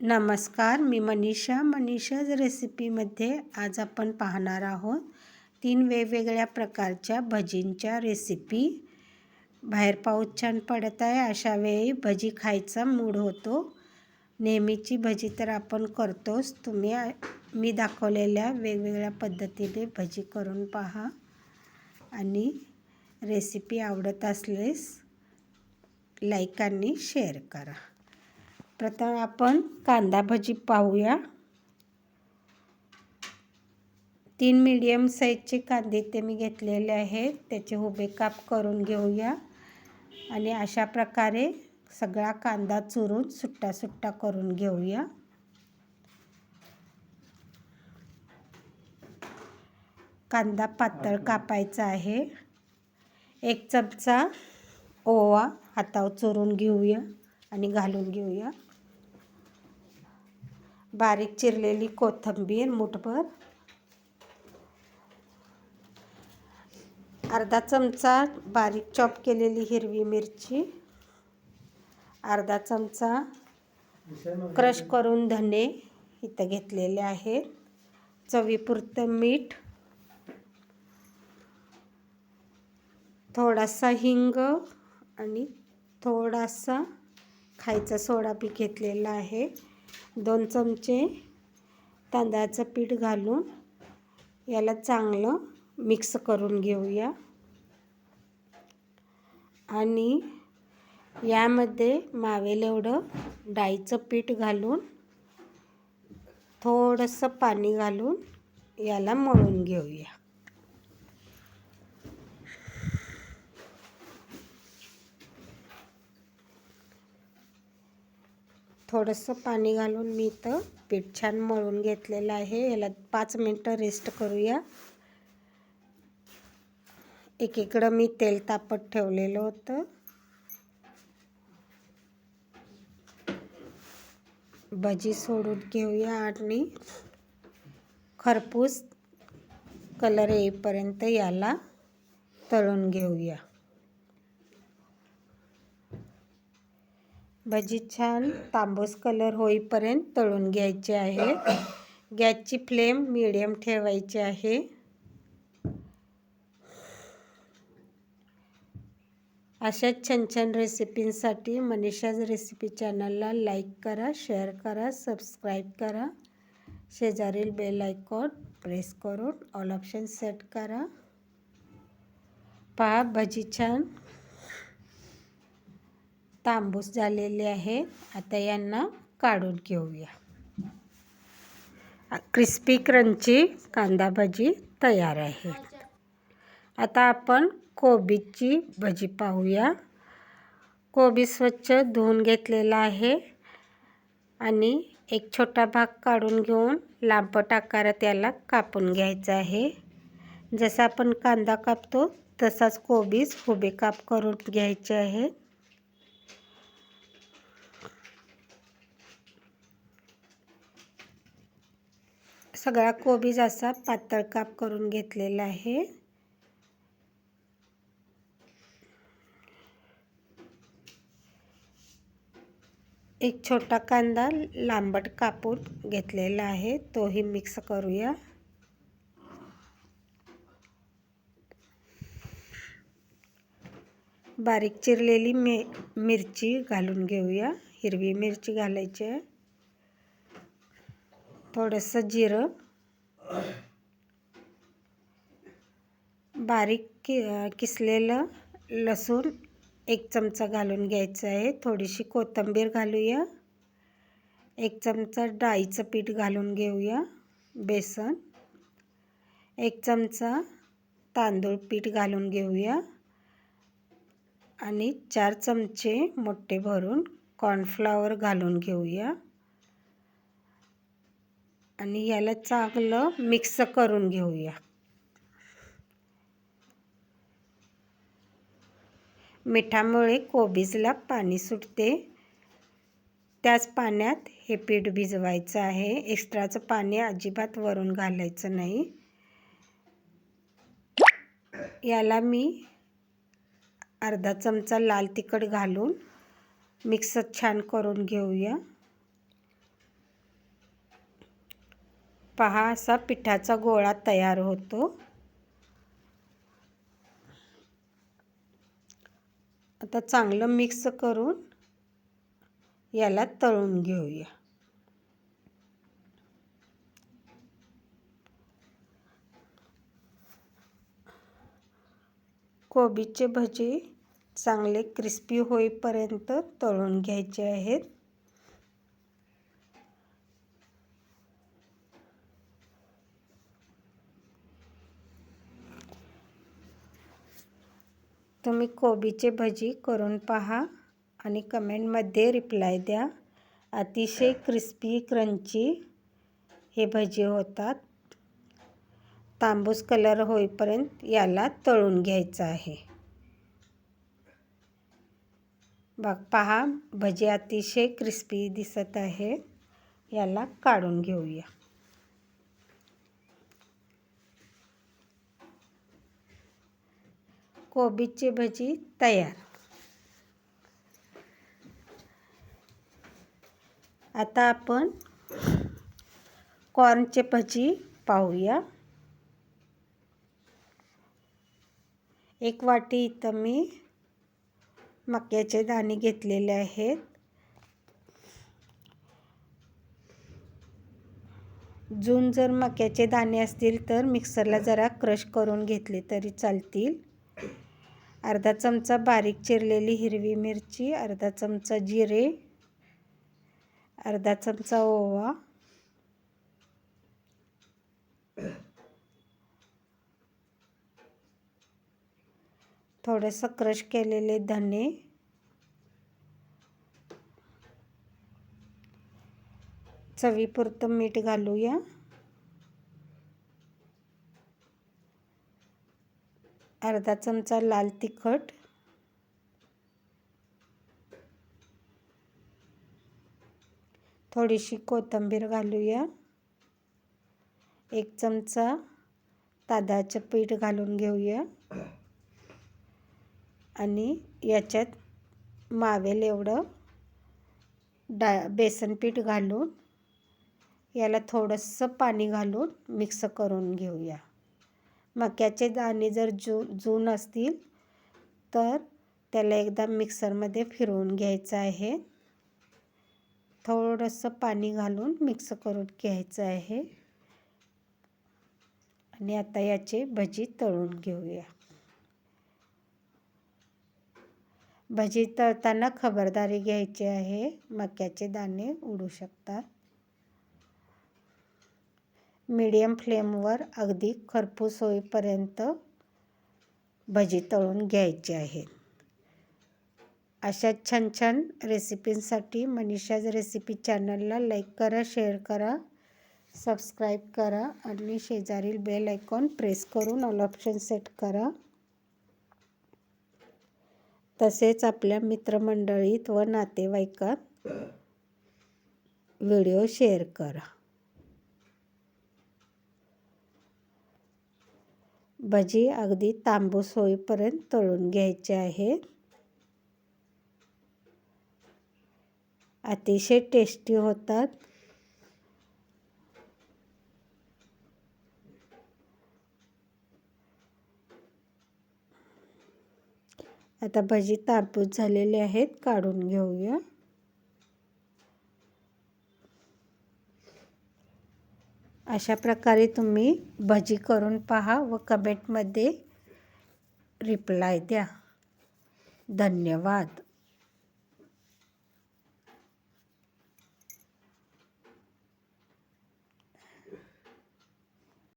नमस्कार मी मनीषा. मनीषाज रेसिपीमध्ये आज आपण पाहणार आहोत तीन वेगवेगळ्या प्रकारच्या भजींच्या रेसिपी. बाहेर पाऊस छान पडत आहे अशा वेळी भजी खायचा मूड होतो. नेहमीची भजी तर आपण करतोच. तुम्ही मी दाखवलेल्या वेगवेगळ्या पद्धतीने भजी करून पहा. आणि रेसिपी आवडत असल्यास लाईक आणि शेअर करा. प्रथम आपण कांदा भजी पाहूया. तीन मीडियम साईजचे कांदे ते मी घेतलेले आहेत. त्याचे उभे काप करून घेऊया. आणि अशा प्रकारे सगळा कांदा चुरून सुट्टा सुट्टा करून घेऊया. कांदा पातळ. कापायचा आहे. एक चमचा ओवा हातावर चुरून घेऊया आणि घालून घेऊया. बारीक चिरलेली कोथिंबीर मुठभर. अर्धा चमचा बारीक चॉप केलेली हिरवी मिरची. अर्धा चमचा क्रश करून धने इथं घेतलेले आहेत. चवीपुरतं मीठ. थोडासा हिंग आणि थोडासा खायचा सोडा बी घेतलेला आहे. दोन चमचे तांदळाचं पीठ घालून याला चांगलं मिक्स करून घेऊया. आणि यामध्ये मावेल एवढं डाळीचं पीठ घालून थोडंसं पाणी घालून याला मळून घेऊया. थोडंसं पाणी घालून मी इथं पीठ छान मळून घेतलेलं आहे. याला पाच मिनटं रेस्ट करूया. एकीकडं मी तेल तापत ठेवलेलं होतं. भजी सोडून घेऊया आणि खरपूस कलर येईपर्यंत याला तळून घेऊया. भजी छान तांबूस कलर होईपर्यंत तळून घ्यायचे आहे. गॅसची फ्लेम मिडियम ठेवायची आहे. अशाच छान छान रेसिपींसाठी मनीषाज रेसिपी चॅनलला लाईक करा शेअर करा सबस्क्राईब करा. शेजारील बेल आयकॉन प्रेस करून ऑल ऑप्शन सेट करा. पहा भजी छान तांबूस झालेले आहे. आता यांना काढून घेऊया. क्रिस्पी क्रंची कांदा भजी तयार आहे आता आपण कोबीची भजी पाहूया. कोबी स्वच्छ धुवून घेतलेला आहे. आणि एक छोटा भाग काढून घेऊन लांबट आकारात याला कापून घ्यायचा आहे. जसा आपण कांदा कापतो तसाच कोबीज उभे काप करून घ्यायचे आहे सगळा कोबीज असा पातळ काप करून घेतलेला आहे. एक छोटा कांदा लांबट कापून घेतलेला आहे. तोही मिक्स करूया. बारीक चिरलेली मे मिरची घालून घेऊया. हिरवी मिरची घालायची आहे. थोडंसं जिरं. बारीक कि किसलेलं लसूण एक चमचा घालून घ्यायचं आहे. थोडीशी कोथिंबीर घालूया. एक चमचा डाळीचं पीठ घालून घेऊया. बेसन. एक चमचा तांदूळ पीठ घालून घेऊया. आणि चार चमचे मोठे भरून कॉर्नफ्लावर घालून घेऊया. आणि याला चांगलं मिक्स करून घेऊया. मिठामुळे कोबीजला पाणी सुटते. त्याच पाण्यात हे पीठ भिजवायचं आहे. एक्स्ट्राचं पाणी अजिबात वरून घालायचं नाही. याला मी अर्धा चमचा लाल तिखट घालून मिक्स छान करून घेऊया. पहा असा पिठाचा गोळा तयार होतो. आता चांगलं मिक्स करून याला तळून घेऊया. कोबीचे भजी चांगले क्रिस्पी होईपर्यंत तळून घ्यायचे आहेत. तुम्ही कोबीचे भजी करून पहा आणि कमेंटमध्ये रिप्लाय द्या. अतिशय क्रिस्पी क्रंची हे भजी होतात. तांबूस कलर होईपर्यंत याला तळून घ्यायचं आहे. बघ पहा भजी अतिशय क्रिस्पी दिसत आहे. याला काढून घेऊया. कोबीची भजी तयार. आता आपण कॉर्नचे भजी पाहूया. एक वाटी इथं मी मक्याचे दाणे घेतलेले आहेत. जून जर मक्याचे दाणे असतील तर मिक्सरला जरा क्रश करून घेतले तरी चालतील. अर्धा चमचा बारीक चिरलेली हिरवी मिरची अर्धा चमचा जिरे अर्धा चमचा ओवा थोडंसं क्रश केलेले धने चवीपुरतं मीठ घालूया. अर्धा चमचा लाल तिखट. थोडीशी कोथिंबीर घालूया. एक चमचा तांदळाचं पीठ घालून घेऊया. आणि याच्यात मावेल एवढं डा बेसन पीठ घालून. याला थोडंसं पाणी घालून मिक्स करून घेऊया. मक्याचे दाणे जर जू जून असतील तर त्याला एकदा मिक्सरमध्ये फिरवून घ्यायचं आहे. थोडंसं पाणी घालून मिक्स करून घ्यायचं आहे. आणि आता याचे भजी तळून घेऊया. भजी तळताना खबरदारी घ्यायची आहे. मक्याचे दाणे उडू शकतात. मीडियम फ्लेमवर अगदी खरपूस होईपर्यंत भजी तळून घ्यायची आहेत अशा छान छान रेसिपींसाठी मनीषाज रेसिपी चॅनलला लाईक करा शेअर करा सबस्क्राईब करा आणि शेजारील बेल आयकॉन प्रेस करून ऑल ऑप्शन सेट करा. तसेच आपल्या मित्रमंडळीत व नातेवाईकात व्हिडिओ शेअर करा. भजी अगदी तांबूस होईपर्यंत तळून घ्यायचे आहे. अतिशय टेस्टी होतात. आता भजी तांबूस झालेले आहेत काढून घेऊया. अशा प्रकारे तुम्ही भजी करून पहा व कमेंटमध्ये रिप्लाय द्या. धन्यवाद.